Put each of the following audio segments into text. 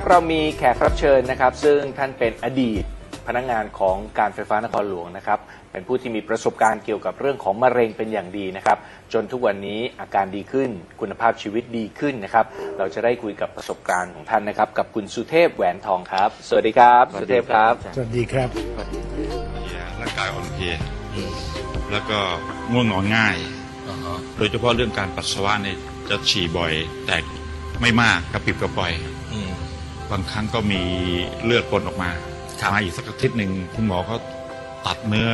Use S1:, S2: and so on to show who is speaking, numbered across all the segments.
S1: ครับเรามีแขกรับเชิญนะครับ ซึ่งท่านเป็นอดีตพนักงานของการไฟฟ้านครหลวงนะครับ เป็นผู้ที่มีประสบการณ์เกี่ยวกับเรื่องของมะเร็งเป็นอย่างดีนะครับ จนทุกวันนี้อาการดีขึ้นคุณภาพชีวิตดีขึ้นนะครับ เราจะได้คุยกับประสบการณ์ของท่านนะครับ กับคุณสุเทพแหวนทองครับ สวัสดีครับสุเทพครับ
S2: สวัสดีครับ
S3: เพลียร่างกายอ่อนเพลียแล้วก็ง่วงนอนง่าย โดยเฉพาะเรื่องการปัสสาวะเนี่ยจะฉี่บ่อย แต่ไม่มากกระปิบกระปล่อย บางครั้งก็มีเลือดปนออกมา
S1: ครับ
S3: มาอีกสักอาทิตย์หนึ่งคุณหมอเขาตัดเนื้อ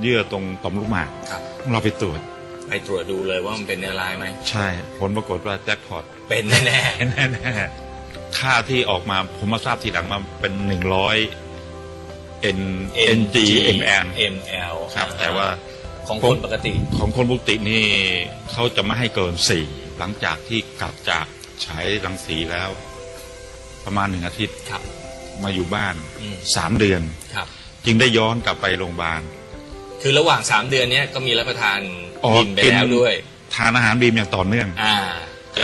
S3: เยื่อตรงต่อมลูกหมาก
S4: ครับ
S3: เราไปตรวจ
S4: ไปตรวจดูเลยว่ามันเป็นเนื้อร้ายไหม
S3: ใช่ ผลปรากฏว่าแจ็คพอต
S4: เป็นแน่
S3: แน่ๆค่าที่ออกมาผมมาทราบทีหลังมาเป็นหนึ่งร้อย N
S4: ๆ
S3: N G M N
S4: ML
S3: ครับ แต่ว่า
S4: ของคนปกติ
S3: ของคนปกตินี่เขาจะไม่ให้เกินสี่หลังจากที่กลับจากฉายรังสีแล้ว ประมาณหนึ่งอาทิตย์
S4: ครับ
S3: มาอยู่บ้าน
S4: อืม
S3: สามเดือน
S4: ครับ
S3: จึงได้ย้อนกลับไปโรงพยาบาล
S4: คือระหว่างสามเดือนเนี้ยก็มีรับประทาน
S3: อ๋อ
S4: บิมไปแล้วด้วย
S3: ทานอาหารบีมอย่างต่อเนื่อง
S4: อ่า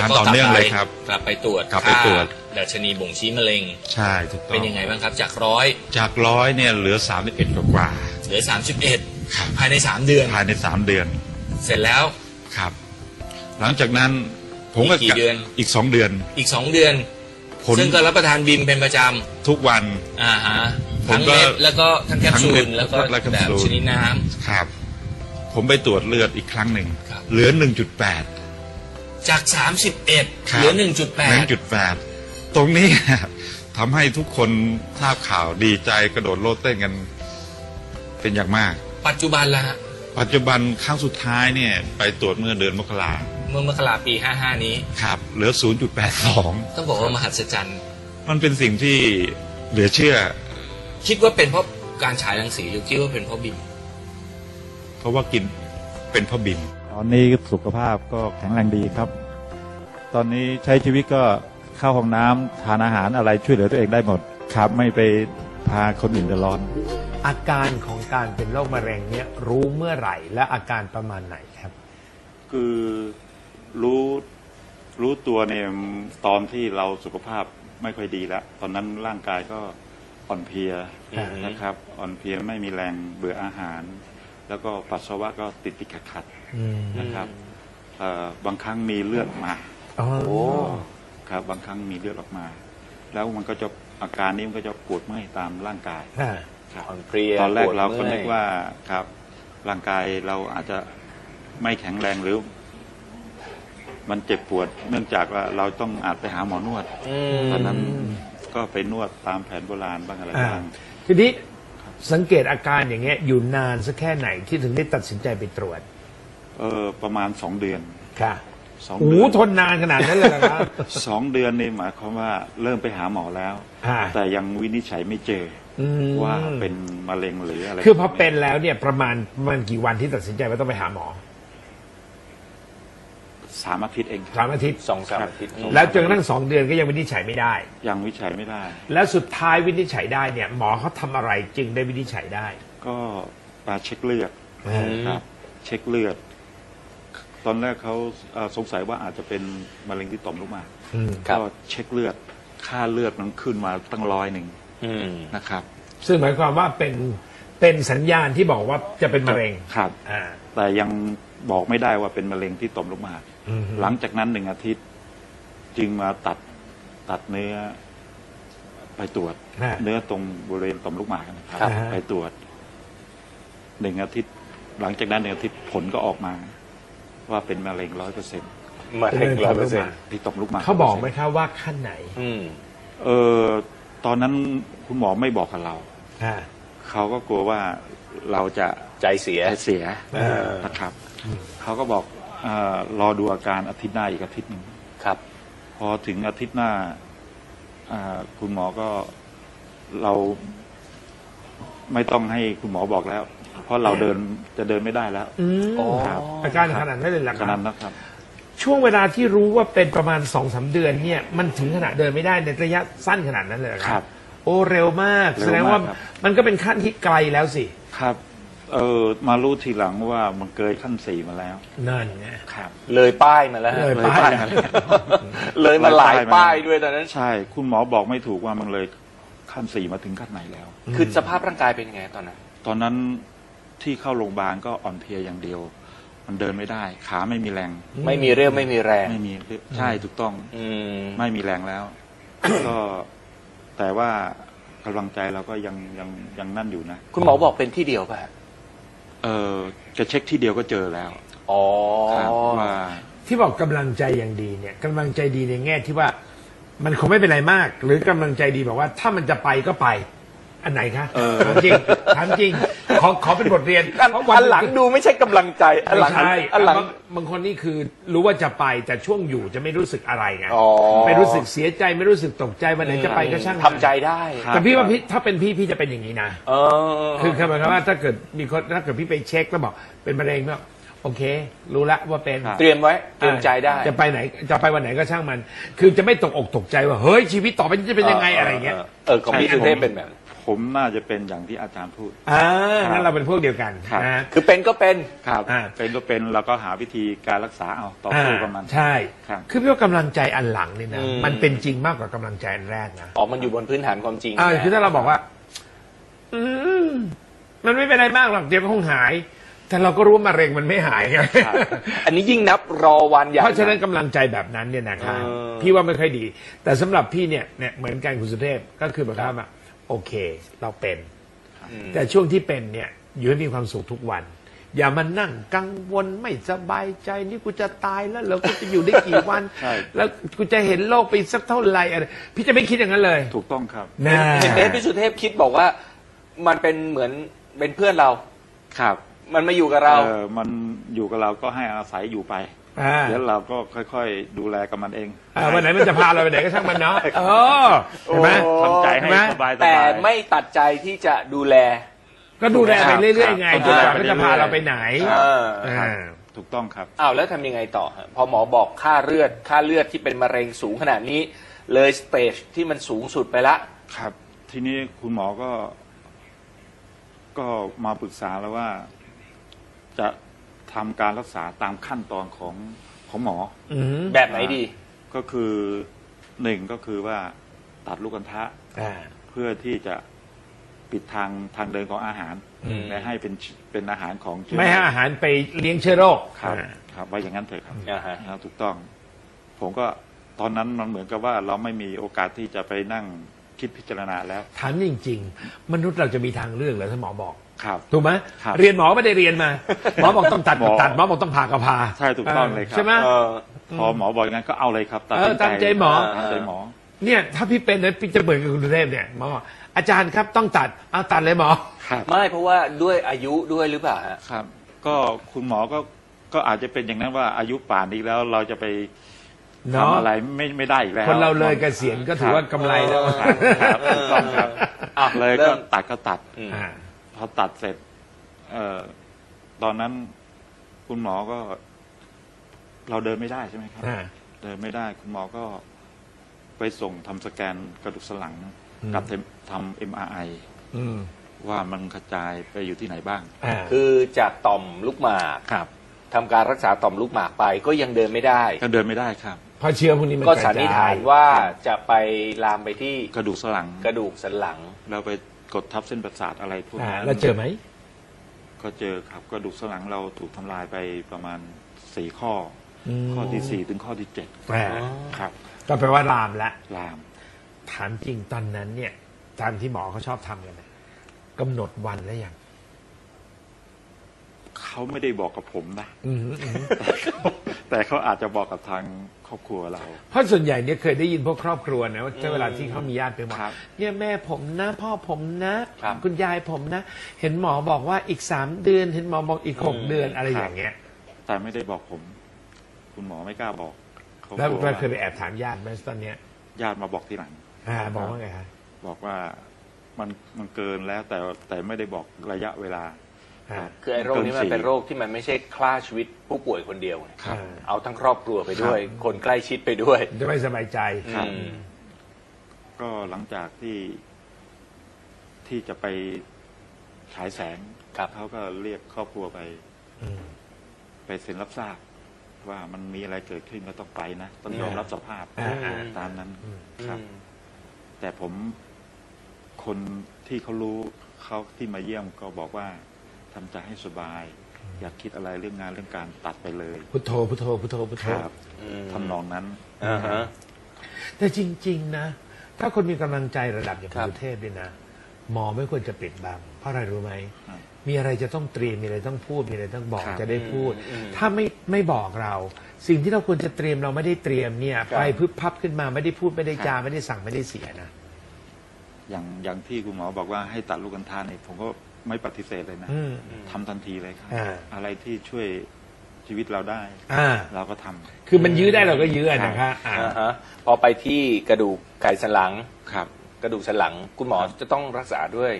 S3: ทานต่อเนื่องเลยครับ
S4: กลับไปตรวจ
S3: กลับไปตรวจ
S4: ค่าดัชนีบ่งชี้มะเร็ง
S3: ใช่ถูกต้
S4: เป็
S3: อนง
S4: ยังไงบ้างครับ จากร้อย
S3: จากร้อยเนี่ยเหลือสามสิบเอ็ดกว่า
S4: เหลือสามสิบเอ็ด
S3: ครับ
S4: ภายในสามเดือน
S3: ๆภายในสามเดือน
S4: เสร็จแล้ว
S3: ครับ หลังจากนั้นผมก็
S4: อีกกี่เดือน
S3: อีกสองเดือน
S4: อีกสองเดือน
S3: ผล
S4: ซึ่งก็รับประทานบิมเป็นประจ
S3: ทุกวันำ
S4: อ่าฮะ
S3: ผม
S4: ทั้ง
S3: ก็
S4: เม็ดแล้วก็ทั้งแคปซู
S3: ทั้งเม็
S4: ล
S3: ด
S4: แล้วก็
S3: และแคป
S4: แบบ
S3: ซูล
S4: ชนิดน้ำ
S3: ครับ ผมไปตรวจเลือดอีกครั้งหนึ่ง
S4: ครับ
S3: เหลือหนึ่งจุดแปด
S4: จากสามสิบเอ็ด
S3: ครับ
S4: เหลือหนึ่งจุดแป
S3: หนึ่
S4: ด
S3: งจุดแปดตรงนี้ ทำให้ทุกคนทราบข่าวดีใจกระโดดโลดเต้นกันเป็นอย่างมาก
S4: ปัจจุบันละฮะ
S3: ปัจจุบันครั้งสุดท้ายเนี่ยไปตรวจเมื่อเดือนมกรา
S4: เมื่อมกราปี 55 นี้
S3: ครับเหลือ 0.82
S4: ต้องบอกว่ามหัศจรรย์
S3: มันเป็นสิ่งที่เหลือเชื่อ
S4: คิดว่าเป็นเพราะการฉายรังสีหรือคิดว่าเป็นเพราะบิม
S3: เพราะว่ากินเป็นพ่อบิน
S5: ตอนนี้สุขภาพก็แข็งแรงดีครับ ตอนนี้ใช้ชีวิตก็เข้าห้องน้ำทานอาหารอะไรช่วยเหลือตัวเองได้หมด ครับไม่ไปพาคนอื่นเดือดร้อน
S2: อาการของการเป็นโรคมะเร็งเนี่ยรู้เมื่อไหร่และอาการประมาณไหนครับ
S6: คือรู้รู้ตัวเนี่ยตอนที่เราสุขภาพไม่ค่อยดีแล้ว ตอนนั้นร่างกายก็อ่อนเพลีย
S2: อืม
S6: นะครับ อ่อนเพลียไม่มีแรงเบื่ออาหาร แล้วก็ปัสสาวะก็ติดติดขัดขัด
S2: อืม
S6: ๆนะครับเอ่อบางครั้งมีเลือดมา
S2: อ๋อ
S1: โอ้
S6: ครับ บางครั้งมีเลือดออกมา แล้วมันก็จะอาการนี้มันก็จะปวดเมื่อยตามร่างกาย
S2: อ่า
S6: ครับ
S1: อ่อนเพลีย
S6: ตอนแรก
S1: ปวด
S6: เราก็
S1: มื่อย
S6: นึกว่าครับ ร่างกายเราอาจจะไม่แข็งแรงหรือ มันเจ็บปวด เนื่องจากว่าเราต้องอาจไปหาหมอนวด
S1: อืม
S6: ตอนนั้นก็ไปนวดตามแผนโบราณบ้างอะไร
S2: อ่า
S6: บ้าง
S2: ทีนี้สังเกตอาการอย่างเงี้ยอยู่นานสักแค่ไหนที่ถึงได้ตัดสินใจไปตรวจ
S6: เออประมาณสองเดือน
S2: ค่ะ
S6: สอง
S2: โอ้
S6: เดื
S2: โห
S6: อน
S2: ทนนานขนาดนั้นเลยเหรอครับ
S6: สองเดือนนี่หมายความว่าเริ่มไปหาหมอแล้ว
S2: อ่า
S6: แต่ยังวินิจฉัยไม่เจอ
S2: อืม
S6: ว่าเป็นมะเร็งหรืออะไร
S2: คือพอเป็นแล้วเนี่ยประมาณประมาณกี่วันที่ตัดสินใจว่าต้องไปหาหมอ
S6: สามอาทิตย์เองค
S2: สา
S6: รับ
S2: มอาทิตย์
S1: สองสามอาทิตย์
S6: ครับ
S2: แล้วจนกระทั่งสองเดือนก็ยังวินิจฉัยไม่ได้
S6: ยังวินิจฉัยไม่ได้
S2: แล้วสุดท้ายวินิจฉัยได้เนี่ย หมอเขาทำอะไรจึงได้วินิจฉัยได้
S6: ก็มาเช็คเลือด
S2: อืม
S6: ครับ เช็คเลือด ตอนแรกเขาเอ่อสงสัยว่าอาจจะเป็นมะเร็งที่ต่อมลูกหมาก
S2: อืม
S1: ครับ
S6: ก็เช็คเลือด ค่าเลือดมันขึ้นมาตั้งร้อยหนึ่ง
S1: อืม
S6: นะครับ
S2: ซึ่งหมายความว่าเป็นเป็นสัญญาณที่บอกว่าจะเป็นมะเร็ง
S6: ครับ
S2: อ่า
S6: แต่ยังบอกไม่ได้ว่าเป็นมะเร็งที่ต่อมลูกหมาก
S2: อืม
S6: หลังจากนั้นหนึ่งอาทิตย์ จึงมาตัดตัดเนื้อ ไปตรวจ
S2: ฮะ
S6: เนื้อตรงบริเวณต่อมลูกหมากนะครับ
S2: ครับ
S6: ไปตรวจหนึ่งอาทิตย์ หลังจากนั้นหนึ่งอาทิตย์ผลก็ออกมา ว่าเป็นมะเร็งร้อยเปอร์เซ็นต์
S1: มะเร็งร้อยเปอร์เซ็นต์
S6: ที่ต่อมลูกหมาก
S2: เขาบอกไหมครับว่าขั้นไหน
S1: อืม
S6: เออ ตอนนั้นคุณหมอไม่บอกกับเรา
S2: อ่า
S6: เขาก็กลัวว่าเราจะ
S1: ใจเสีย
S6: เสีย
S2: เออ
S6: นะครับ เขาก็บอกเออรอดูอาการอาทิตย์หน้าอีกอาทิตย์หนึ่ง
S1: ครับ
S6: พอถึงอาทิตย์หน้าอ่าคุณหมอก็เราไม่ต้องให้คุณหมอบอกแล้ว เพราะเราเดินจะเดินไม่ได้แล้ว
S2: อืม
S1: อ๋อ
S6: ครับ
S2: อาการขนาดนั้นเลยเหรอค
S6: ข
S2: รั
S6: นา
S2: บ
S6: ดนั้นครับ
S2: ช่วงเวลาที่รู้ว่าเป็นประมาณสองสาเดือนเนี่ยมันถึงขนาดเดินไม่ได้ในระยะสั้นขนาดนั้นเลยเหรอค
S6: ครั
S2: รับ
S6: บ
S2: โอ้เร็วมาก
S6: เร็วมาก
S2: แสดงว่า
S6: ครับ
S2: มันก็เป็นขั้นที่ไกลแล้วสิ
S6: ครับ เออมารู้ทีหลังว่ามันเกินขั้นสี่มาแล้ว
S2: นั่นไง
S6: ครับ
S1: เลยป้ายมาแล้วฮะ
S2: เลย
S6: เลยป้าย มาแล้ว
S1: เลยมาหลาย
S6: เลยป้า
S1: ป้าย
S6: ยมา
S1: ด้วยตอนนั้น
S6: ใช่ คุณหมอบอกไม่ถูกว่ามันเลยขั้นสี่มาถึงขั้นไหนแล้ว
S1: คือสภาพร่างกายเป็นยังไงตอนนั้น
S6: ตอนนั้นที่เข้าโรงพยาบาลก็อ่อนเพลียอย่างเดียว มันเดินไม่ได้ ขาไม่มีแรง
S1: ไม่มีเรี่ยวไม่มีแรง
S6: ไม่มีใช่ถูกต้อง
S1: อืม
S6: ไม่มีแรงแล้ว ก็ แต่ว่ากำลังใจเราก็ยังยังยังนั่นอยู่นะ
S1: คุณหมอบอกเป็นที่เดียวป่ะ
S6: เออจะเช็คที่เดียวก็เจอแล้ว
S1: อ๋อ
S6: ครับว่า
S2: ที่บอกกำลังใจอย่างดีเนี่ยกำลังใจดีในแง่ที่ว่า มันคงไม่เป็นไรมาก หรือกำลังใจดีบอกว่า ถ้ามันจะไปก็ไป อันไหนคะ
S6: เออ
S2: ถามจริงถามจริง ขอขอเป็นบทเรียน
S1: อัน
S2: เพราะวัน
S1: อันหลังดูไม่ใช่กำลังใจอันห
S2: ไม่
S1: ลัง
S2: ใช่
S1: อันหลัง
S2: บางบางคนนี่คือรู้ว่าจะไปแต่ช่วงอยู่จะไม่รู้สึกอะไรไง
S1: อ๋อ
S2: ไม่รู้สึกเสียใจไม่รู้สึกตกใจวันไหนจะไปก็ช่างมัน
S1: ทำใจได้
S6: ครับ
S2: แต่พี่ว่าพี่ถ้าเป็นพี่พี่จะเป็นอย่างนี้นะ
S1: เออ
S2: คือคือหมายความว่าถ้าเกิดมีคนถ้าเกิดพี่ไปเช็คแล้วบอกเป็นมะเร็งก็โอเค รู้ละว่าเป็น
S6: ครับ
S1: เตรียมไว้เตรียมใจได้
S2: จะไปไหนจะไปวันไหนก็ช่างมัน คือจะไม่ตกอกตกใจว่า เฮ้ยชีวิตต่อไปนี้จะเป็นยังไงอะไรเงี้ย
S1: เออของพี่สุเทพเป็นแบบนั้น
S6: ผมน่าจะเป็นอย่างที่อาจารย์พูด
S2: อ่า
S6: ครับ
S2: งั้นเราเป็นพวกเดียวกัน
S6: ครับ
S2: นะ
S1: คือเป็นก็เป็น
S6: ครับ
S2: อ่า
S6: เป็นก็เป็นเราก็หาวิธีการรักษาเอาต่อสู้กับมัน
S2: ใช่
S6: ครับ
S2: คือพี่ว่ากำลังใจอันหลังนี่นะ
S1: อืม
S2: มันเป็นจริงมากกว่ากำลังใจอันแรกนะ
S1: ออกมันอยู่บนพื้นฐานความจริง
S2: อ่า
S1: นะ
S2: คือถ้าเราบอกว่า อืม มันไม่เป็นไรมากหรอก เดี๋ยวก็คงหาย แต่เราก็รู้ว่ามะเร็งมันไม่หายไง
S6: ครับ
S1: อันนี้ยิ่งนับรอวันใหญ่
S2: เพราะฉะนั้นกำลังใจแบบนั้นเนี่ยนะคะ
S1: เออ
S2: พี่ว่าไม่ค่อยดี แต่สำหรับพี่เนี่ยเนี่ยเหมือนกันคุณสุเทพก็คือแบบว่า โอเค เราเป็น แต่ช่วงที่เป็นเนี่ยอยู่ให้มีความสุขทุกวัน อย่ามานั่งกังวลไม่สบายใจนี่กูจะตายแล้วเหรอกูจะอยู่ได้กี่วัน
S6: ใช่
S2: แล้วกูจะเห็นโลกไปสักเท่าไหร่อะไรพี่จะไม่คิดอย่างนั้นเลย
S6: ถูกต้องครับ
S2: นะ
S1: เห็นเอสพี่สุเทพคิดบอกว่า มันเป็นเหมือนเป็นเพื่อนเรา
S6: ครับ
S1: มันมาอยู่กับเรา
S6: เออมันอยู่กับเราก็ให้อาศัยอยู่ไป
S2: อ่า
S6: แล้วเราก็ค่อยๆ ดูแลกับมันเอง
S2: อ่าวันไหนมันจะพาเราไปไหนก็ช่างมันเนาะเออเห็นไหม
S1: โอ้
S6: ทำใจให้
S2: เห็นไหม
S6: สบายๆ
S1: แต่ไม่ตัดใจที่จะดูแล
S2: ก็ดูแลไปเรื่อยๆไง
S6: ครับ
S2: จนกว่า
S6: ดูแลไป
S2: ก็จะพาเราไปไหน
S1: เออ
S2: อ่า
S6: ถูกต้องครับ
S1: อ้าวแล้วทำยังไงต่อฮะพอหมอบอกค่าเลือด ค่าเลือดที่เป็นมะเร็งสูงขนาดนี้ เลยสเตจที่มันสูงสุดไปละ
S6: ครับ ทีนี้คุณหมอก็ ก็มาปรึกษาแล้วว่า จะทำการรักษาตามขั้นตอนของของหมอ
S2: อืม
S1: แบบไหนดี
S6: ก็คือหนึ่งก็คือว่าตัดลูกอัณฑะ
S2: อ่า
S6: เพื่อที่จะปิดทางทางเดินของอาหาร
S1: อืม
S6: และให้เป็นเป็นอาหารของเชื้อ
S2: ไม่ให้อาหารไปเลี้ยงเชื้อโรค
S6: ครับ
S2: อ่า
S6: ครับว่าอย่างนั้นเถอะครับ
S1: อ่าฮะ
S6: ครับถูกต้อง ผมก็ตอนนั้นมันเหมือนกับว่าเราไม่มีโอกาสที่จะไปนั่งคิดพิจารณาแล้ว
S2: ถามจริง ๆ มนุษย์เราจะมีทางเลือกเหรอถ้าหมอบอก
S6: ครับ
S2: ถูกไหม
S6: ครับ
S2: เรียนหมอไม่ได้เรียนมา หมอบอกต้องตัด
S6: หมอ
S2: ตัดหมอบอกต้องผ่าก็ผ่า
S6: ใช่ถูกต้องเลยครับ
S2: ใช่ไหม
S1: เออ
S6: พอหมอบอกอย่างนั้นก็เอาเลยครับตัด
S2: เออ
S6: สิน
S2: ตามใจหมอ
S6: ตามใจหมอ
S2: เนี่ยถ้าพี่เป็นนะพี่จะเบิดกับคุณสุเทพเนี่ยหมอบอกอาจารย์ครับต้องตัดเอาตัดเลยหมอ
S6: ครับ
S1: ไม่เพราะว่าด้วยอายุด้วยหรือเปล่าฮะ
S6: ครับ ก็คุณหมอก็ก็อาจจะเป็นอย่างนั้นว่าอายุป่านนี้แล้วเราจะไป
S2: เนาะ
S6: ทำอะไรไม่ไม่ได้อีกแล้ว
S2: คนเราเลยเกษียณก็ถือว่ากำไรแล้ว
S6: ครับครับถูกต้องครับ
S1: อะ
S6: เลย
S1: เริ่
S6: ก็
S1: ม
S6: ตัดก็ตัด
S1: อืม
S2: อ่า
S6: พอตัดเสร็จ เอ่อตอนนั้นคุณหมอก็ เราเดินไม่ได้ใช่ไหมครับ
S2: อ่า
S6: เดินไม่ได้ คุณหมอก็ไปส่งทำสแกนกระดูกสันหลัง
S2: อืม
S6: กับทำเอ็มอาร์ไอ
S2: อืม
S6: ว่ามันกระจายไปอยู่ที่ไหนบ้าง
S2: อ่า
S1: คือจากต่อมลูกหมาก
S6: ครับ
S1: ทำการรักษาต่อมลูกหมากไปก็ยังเดินไม่ได้
S6: ก็เดินไม่ได้ครับ
S2: เพราะเชื้อพวกนี้มัน
S1: ก็
S2: ระจย
S1: สันนิษฐานว่าจะไปลามไปที่
S6: กระดูกสันหลัง
S1: กระดูกสันหลัง
S6: เราไป กดทับเส้นประสาทอะไรพวก
S2: อ่า
S6: นั้น
S2: แล้วเจอไหม
S6: ก็เจอครับกระดูกสันหลังเราถูกทำลายไปประมาณสี่ข้ออ
S2: ม
S6: ข้อที่สี่ถึงข้อที่เจ็ด
S2: อ่า
S6: ครับ
S2: ก็แปลว่าลามละ
S6: ลาม
S2: ถามจริงตอนนั้นเนี่ยตามที่หมอเขาชอบทำกันนะกำหนดวันแล้วยัง
S6: เขาไม่ได้บอกกับผมนะ
S2: อืมอืม
S6: แต่เขาอาจจะบอกกับทางครอบครัวเรา
S2: เพราะส่วนใหญ่เนี่ยเคยได้ยินพวกครอบครัวนะว่าเวลาที่เขามีญาติไปบอก
S6: ครับ
S2: เนี่ยแม่ผมนะพ่อผมนะ
S1: ครับ
S2: คุณยายผมนะ เห็นหมอบอกว่าอีกสามเดือน เห็นหมอบอกอีกหก
S1: อืม
S2: เดือนอะไร
S6: ครับ
S2: อย่างเงี้ย
S6: แต่ไม่ได้บอกผม คุณหมอไม่กล้าบอกเขา
S2: แล้ว
S6: กลัว
S2: เรา
S6: ว่า
S2: เคยไปแอบถามญาติไหมตอนเนี้ย
S6: ญาติมาบอกทีหลัง
S2: อ่าบอกว่าไงฮะ
S6: บอกว่ามันมันเกินแล้วแต่แต่ไม่ได้บอกระยะเวลา
S2: อ่า
S1: คือไอ้โรคนี้มันเป็นโรคที่มันไม่ใช่ฆ่าชีวิตผู้ป่วยคนเดียวไง
S6: ครับ
S1: เอาทั้งครอบครัวไปด้วย คนใกล้ชิดไปด้วย
S2: จะไม่สบายใจ
S6: ครับ
S1: อืม
S6: ก็หลังจากที่ที่จะไปฉายแสง
S1: ครับ
S6: เขาก็เรียกครอบครัวไป
S2: อืม
S6: ไปเซ็นรับทราบ ว่ามันมีอะไรเกิดขึ้นก็ต้องไปนะต้องยอมรับสภาพ
S2: อ่าอ่า
S6: ตามนั้น
S2: อืม
S6: ครับ
S1: อืม
S6: แต่ผมคนที่เขารู้เขาที่มาเยี่ยมก็บอกว่า ทำใจให้สบาย อยากคิดอะไรเรื่องงานเรื่องการตัดไปเลย
S2: พุทโธพุทโธพุทโธพุทโธ
S6: ครับ
S1: อืม
S6: ทำนองนั้น
S1: อ่าฮะ
S2: แต่จริง ๆ นะ ถ้าคนมีกำลังใจระดับอย่าง
S1: ครั
S2: คุ
S1: บ
S2: ณเทพเนี่ยนะหมอไม่ควรจะปิดบังเพราะอะไรรู้ไหม
S6: ครับ
S2: มีอะไรจะต้องเตรียมมีอะไรต้องพูดมีอะไรต้องบอก
S6: ครับ
S2: จะได้พูด
S1: อืมอืม
S2: ถ้าไม่ไม่บอกเรา สิ่งที่เราควรจะเตรียมเราไม่ได้เตรียมเนี่ย
S1: ครับ
S2: ไปพึบพับขึ้นมาไม่ได้พูดไม่ได้จา
S6: ครับ
S2: ไม่ได้สั่งไม่ได้เสียนะ
S6: อย่างอย่างที่คุณหมอบอกว่าให้ตัดลูกกัญชาเนี่ยผมก็ ไม่ปฏิเสธเลยนะ
S2: อืม
S6: ทำทันทีเลยครับ
S2: อ่า
S6: อะไรที่ช่วยชีวิตเราได้
S2: อ่า
S6: เราก็ทำ
S2: คือมันยื้อได้เราก็ยื้ออะนะคะอ่า
S1: อ่าฮะพอไปที่กระดูกไขสันหลัง
S6: ครับ
S1: กระดูกสันหลัง คุณหมอ
S6: ครับ
S1: จะต้องรักษาด้วย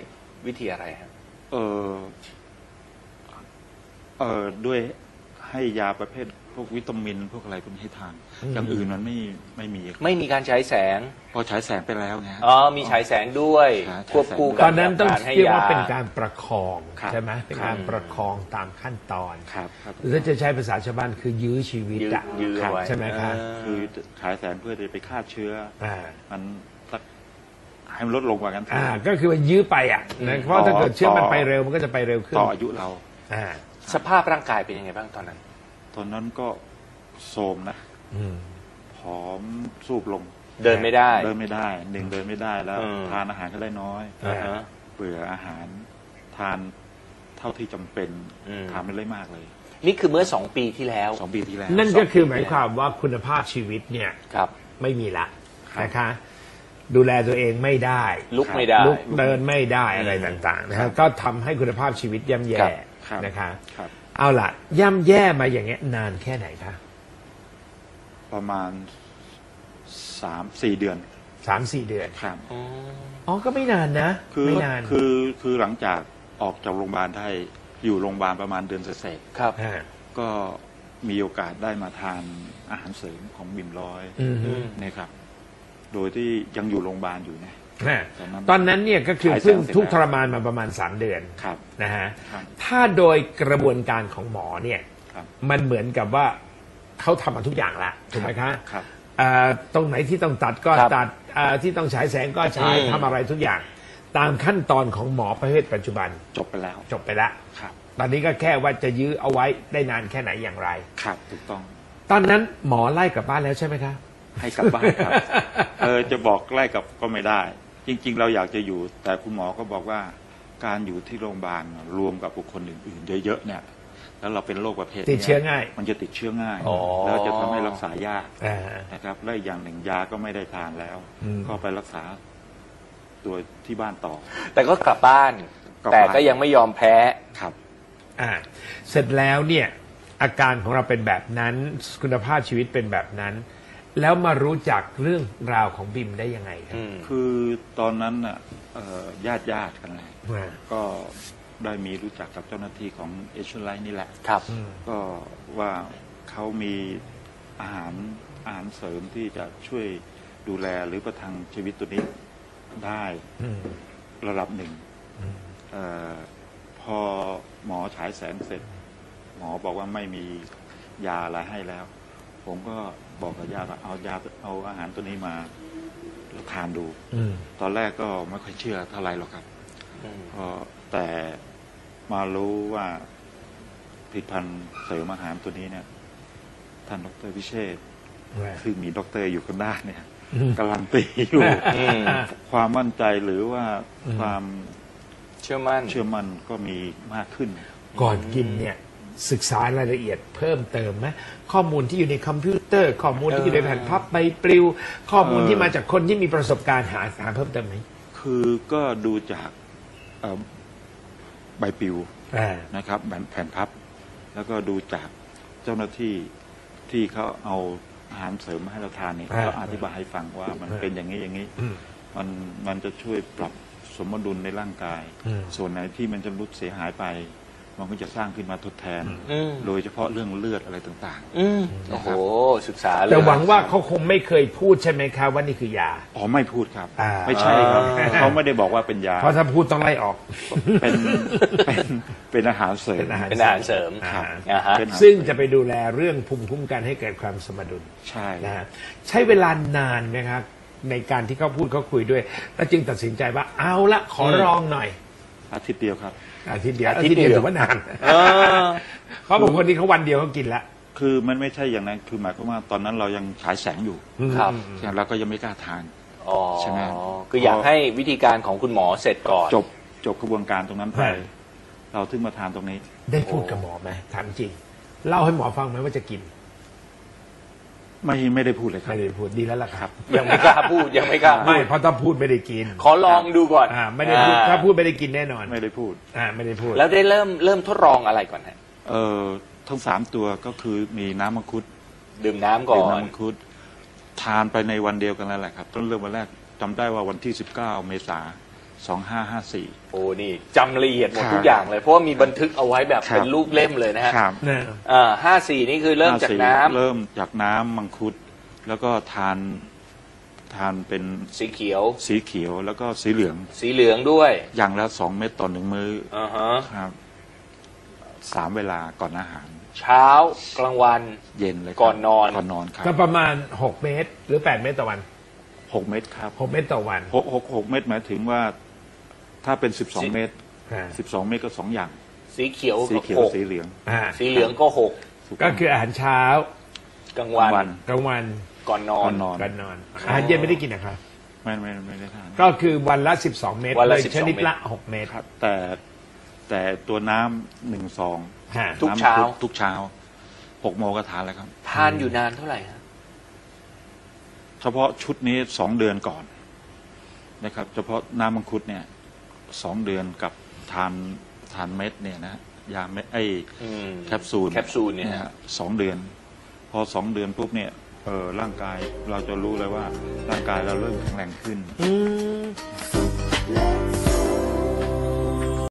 S1: วิธีอะไรครับ
S6: เออเออด้วยให้ยาประเภท พวกวิตามินพวกอะไรพวกนี้ให้ทาน
S2: อืม
S6: อย่างอื่นมันไม่ไม่มี
S1: ไม่มีการใช้แสง
S6: พอฉายแสงไปแล้วไงฮะ
S1: อ๋อมีฉายแสงด้วย
S6: ครับ
S1: ควบคู่กั
S2: ตอนนั้นต้อง
S1: ให้
S2: เรียก
S1: ยา
S2: ว่าเป็นการประคอง
S6: ครับ
S2: ใช่ไหมเป็นการ
S1: ครับ
S2: ประคองตามขั้นตอน
S6: ครับครับ
S2: หรือถ้าจะใช้ภาษาชาวบ้านคือยื้อชีวิต
S1: ยื้อ
S2: อะ
S1: ยื้อเอาไว้
S2: ใช่ไหมคะ
S1: เออ
S6: คือฉายแสงเพื่อจะไปฆ่าเชื้อ
S2: อ่า
S6: มันสักให้มันลดลงกว่ากันเถอะ
S2: อ่าก็คือมันยื้อไปอะนะเพราะถ้าเกิดเชื้อมัน
S6: ต่อ
S2: ไปเร็วมันก็จะไปเร็วขึ้น
S6: ต่ออายุเรา
S2: อ่า
S1: สภาพร่างกายเป็นยังไงบ้างตอนนั้น
S6: ตอนนั้นก็โทรมนะ
S2: อืม
S6: ผอมสูบลง
S1: เดินไม่ได้
S6: เดินไม่ได้หนึ่งเดินไม่ได้แล้ว
S1: อืม
S6: ทานอาหารก็ได้น้อย
S1: อ่าฮะ
S6: เบื่ออาหารทานเท่าที่จำเป็น
S1: อืม
S6: ทานไม่ได้มากเลย
S1: นี่คือเมื่อสองปีที่แล้ว
S6: สองปีที่แล้ว
S2: นั่นก็คือหมายความว่าคุณภาพชีวิตเนี่ย
S1: ครับ
S2: ไม่มีละ
S6: ครับ
S2: นะคะ ดูแลตัวเองไม่ได้
S1: ลุกไม่ได้
S2: ลุกเดินไม่ได้อะไรต่างๆนะฮะก็ทำให้คุณภาพชีวิตย่ำแย่
S6: ครับ
S2: นะคะ
S6: ครับ
S2: เอาล่ะย่ำแย่มาอย่างเงี้ย นานแค่ไหนคะ
S6: ประมาณสามสี่เดือน
S2: สามสี่เดือน
S6: ครับ
S2: อ๋อก็ไม่นานนะ
S6: คือ
S2: ไม่นาน
S6: คือคือหลังจากออกจากโรงพยาบาลได้อยู่โรงพยาบาลประมาณเดือนเศษ
S1: ครับ
S2: อ่า
S6: ๆก็มีโอกาสได้มาทานอาหารเสริมของบิมร้อย
S2: อืมฮึ
S6: นะครับ โดยที่ยังอยู่โรงพยาบาลอยู่นะ
S2: อ่า
S6: ตอ นนั้น
S2: ตอนนั้นเนี่ยก็คือ
S6: ฉายแสง
S2: เพิ่ง
S6: เสร็จ
S2: ทุกข์
S6: แล้ว
S2: ทรมานมาประมาณสามเดือน
S6: ครับ
S2: นะฮะ
S6: ครับ
S2: ถ้าโดยกระบวนการของหมอเนี่ย
S6: ครับ
S2: มันเหมือนกับว่าเขาทำมาทุกอย่างละถูกไหมคะ
S6: ครับ
S2: อ่าตรงไหนที่ต้องตัดก็
S1: ครับ
S2: ตัดอ่าที่ต้องฉายแสงก็ฉาย
S1: อืม
S2: ทำอะไรทุกอย่าง ตามขั้นตอนของหมอประเภทปัจจุบัน
S6: จบไปแล้ว
S2: จบไปแล้ว
S6: ครับ
S2: ตอนนี้ก็แค่ว่าจะยื้อเอาไว้ได้นานแค่ไหนอย่างไร
S6: ครับถูกต้อง
S2: ตอนนั้นหมอไล่กลับบ้านแล้วใช่ไหมคะ
S6: ให้กลับบ้านครับเออจะบอกใกล้กับก็ไม่ได้ จริงๆ เราอยากจะอยู่ แต่คุณหมอก็บอกว่าการอยู่ที่โรงพยาบาลรวมกับบุคคลอื่นๆ เยอะๆเนี่ย แล้วเราเป็นโรคประเภทนี้ย
S2: ติดเชื้อง่าย
S6: มันจะติดเชื้อง่าย
S1: อ๋อ
S6: แล้วจะทำให้รักษายาก
S2: อ่า
S6: นะครับและอีกอย่างหนึ่งยาก็ไม่ได้ทานแล้ว
S2: อืม
S6: ก็ไปรักษาตัวที่บ้านต่อ
S1: แต่ก็กลับบ้าน
S6: กลับบ้าน
S1: แต่ก็ยังไม่ยอมแพ้
S6: ครับ
S2: อ่าเสร็จแล้วเนี่ยอาการของเราเป็นแบบนั้นคุณภาพชีวิตเป็นแบบนั้น แล้วมารู้จักเรื่องราวของบิมได้ยังไงครับ
S1: อืม
S6: คือตอนนั้นน่ะญาติญาติๆกันเลย
S2: อ่า
S6: ก็ได้มีรู้จักกับเจ้าหน้าที่ของเอชไลน์นี่แหละ
S1: ครับ
S2: อืม
S6: ก็ว่าเขามีอาหารอาหารเสริมที่จะช่วยดูแลหรือประทังชีวิตตัวนี้ได้
S2: อืม
S6: ระดับหนึ่ง
S2: อืม
S6: เออพอหมอฉายแสงเสร็จ หมอบอกว่าไม่มียาอะไรให้แล้ว ผมก็ บอกกับญาติว่าเอายาเอาอาหารตัวนี้มาทานดู
S2: อืม
S6: ตอนแรกก็ไม่ค่อยเชื่อเท่าไหร่หรอกครับ
S1: อืม
S6: ก็แต่มารู้ว่าผลิตภัณฑ์เสริมอาหารตัวนี้เนี่ย ท่านดรพิเชษฐ์
S2: อ่า
S6: ซึ่งมีด็อกเตอร์อยู่ข้างหน้าเนี่ย
S2: อืม
S6: การันตีอยู่
S1: อืม
S6: ความมั่นใจหรือว่า
S2: อืม
S6: ความ
S1: เชื่อมั่น
S6: เชื่อมั่นก็มีมากขึ้น
S2: ก่อนกินเนี่ย ศึกษารายละเอียดเพิ่มเติมไหมข้อมูลที่อยู่ในคอมพิวเตอร์ ข้อมูลที่อยู่ในแผ่นพับใบปลิว ข้อมูลที่มาจากคนที่มีประสบการณ์หาหาเพิ่มเติมไหม
S6: คือก็ดูจากเอ่อใบปลิว
S2: อ่า
S6: นะครับแผ่นแผ่นพับ แล้วก็ดูจากเจ้าหน้าที่ที่เขาเอาอาหารเสริมมาให้เราทานเนี่ย
S2: อ่า
S6: เขาอธิบายให้ฟังว่ามัน
S2: อ่า
S6: เป็นอย่างนี้อย่างนี้
S2: อืม
S6: มันมันจะช่วยปรับสมดุลในร่างกาย
S2: อืม
S6: ส่วนไหนที่มันจะรุดเสียหายไป มันก็จะสร้างขึ้นมาทดแทน
S1: อืม
S6: โดยเฉพาะเรื่องเลือดอะไรต่าง
S1: อืมโอ้โหศึกษาเลย
S2: แต่หวังว่าเขาคงไม่เคยพูดใช่ไหมครับว่านี่คือยา
S6: ๆอ๋อไม่พูดครับ
S2: อ่า
S6: ไม่ใช่ครับ
S2: อ่า
S6: เขาไม่ได้บอกว่าเป็นยา
S2: เพราะถ้าพูดต้องไล่ออก
S6: เป็นเป็นเป็นอาหารเสริม
S2: เป็นอาหาร
S1: เป็นอาหารเสริม
S2: ครับ
S1: อ่าฮะ
S6: เป็นอาหาร
S2: ซึ่งจะไปดูแลเรื่องภูมิคุ้มกันให้เกิดความสมดุล
S6: ใช่
S2: นะฮะใช้เวลานานไหมครับ ในการที่เขาพูดเขาคุยด้วย แล้วจึงตัดสินใจว่าเอาละขอลองหน่อย
S6: อาทิตย์เดียวครับ
S2: อาทิตย์เดียว
S1: อาทิตย์เดียว
S2: ถือว่านาน
S1: เออ
S2: เขาบอกคนนี้เขาวันเดียวเขากินละ
S6: คือมันไม่ใช่อย่างนั้นคือหมายความว่าตอนนั้นเรายังฉายแสงอยู่
S1: ครับ
S6: ฉะนั้นเราก็ยังไม่กล้าทาน
S1: อ๋อ
S6: ใช่ไหม
S1: คืออยากให้วิธีการของคุณหมอเสร็จก่อน
S6: จบจบกระบวนการตรงนั้นไป
S2: ใช่
S6: เราถึงมาทานตรงนี้
S2: ได้พูดกับหมอไหมถามจริง เล่าให้หมอฟังไหมว่าจะกิน
S6: ไม่ไม่ได้พูดเลยครับ
S2: ไม่ได้พูดดีแล้วล่ะครับ
S1: ยังไม่กล้าพูดยังไม่กล้าพู
S2: ไม่
S1: ด
S2: เพราะถ้าพูดไม่ได้กิน
S1: ขอลองดูก่อน
S2: อ่าไม่ได้พูด
S1: อ่
S2: ถ้าพูดไม่ได้กินแน่นอน
S6: ไม่ได้พูด
S2: อ่าไม่ได้พูด
S1: แล้วได้เริ่มเริ่มทดลองอะไรก่อนฮะ
S6: เอ่อทั้งสามตัวก็คือมีน้ำมังคุด
S1: ดื่มน้ำก่อ
S6: ดื่ม
S1: น
S6: น้ำมังคุด ทานไปในวันเดียวกันแล้วแหละครับต้นเริ่มวันแรกจำได้ว่าวันที่ 19 เมษา 2554
S1: โอ้นี่จำละเอียดหมด
S6: ครับ
S1: ทุกอย่างเลย เพราะว่ามีบันทึกเอาไว้แบบ
S6: ครับ
S1: เป็นรูปเล่มเลยนะฮะ
S6: ครับ
S2: นะ
S1: อ่าห้าสี่นี่คือเริ่มจากน้ำ
S6: เริ่มจากน้ำมังคุด แล้วก็ทานทานเป็น
S1: สีเขียว
S6: สีเขียวแล้วก็สีเหลือง
S1: สีเหลืองด้วย
S6: อย่างละสองเม็ดต่อหนึ่งมื้อ
S1: อ่าฮะ
S6: ครับสามเวลาก่อนอาหาร
S1: เช้ากลางวัน
S6: เย็นเลยครับ
S1: ก่อนนอน
S6: ก่อนนอนครับ
S2: ก็ประมาณ 6 เมตรหรือ 8 เมตรต่อวัน
S6: หกเม็ดครับ
S2: 6เมตรต่อวัน
S6: หกหกหกเม็ดหมายถึงว่า ถ้าเป็นสิบสอง
S1: สิ
S6: เม็ด
S2: อ่า
S6: สิบสองเม็ดก็สองอย่าง
S1: สีเขียว
S6: สีเขียว
S1: ห
S6: กับ
S1: ก
S6: สีเหลือง
S2: อ่า
S1: สีเหลืองก็หก
S6: ถูต้ง
S2: ก็คืออาหารเช้าก
S1: ลางวัน
S6: วัน
S2: กลางวัน
S1: ก่อนนอ
S6: ก่อน นนอน
S2: กันนอนอาหารเย็นไม่ได้กินนะครับ
S6: ไม่ไม่ไม่ได้ทาน
S2: ก็คือวันละ 12 เมตร
S1: วันละ
S2: โดย
S1: 12
S2: ชนิด
S1: เมตร
S2: ละ 6 เมตร
S6: ครับ แต่แต่ตัวน้ำหนึ่งซอง
S2: ฮะ
S1: ทุก
S6: น้ำ
S1: เช้า
S6: ทุกเช้าหกโมงก็ทานแล้วครับ
S1: ทานอยู่นานเท่าไหร่ฮะ
S6: เฉพาะชุดนี้สองเดือนก่อนนะครับ เฉพาะน้ำมังคุดเนี่ย สองเดือนกับทานทานเม็ดเนี่ยนะยาเม็ดไอ้แคปซูล
S1: แคปซูลเนี่ย
S6: สองเดือน พอสองเดือนปุ๊บเนี่ยเออร่างกายเราจะรู้เลยว่า ร่างกายเราเริ่มแข็งแรงขึ้น
S2: Let's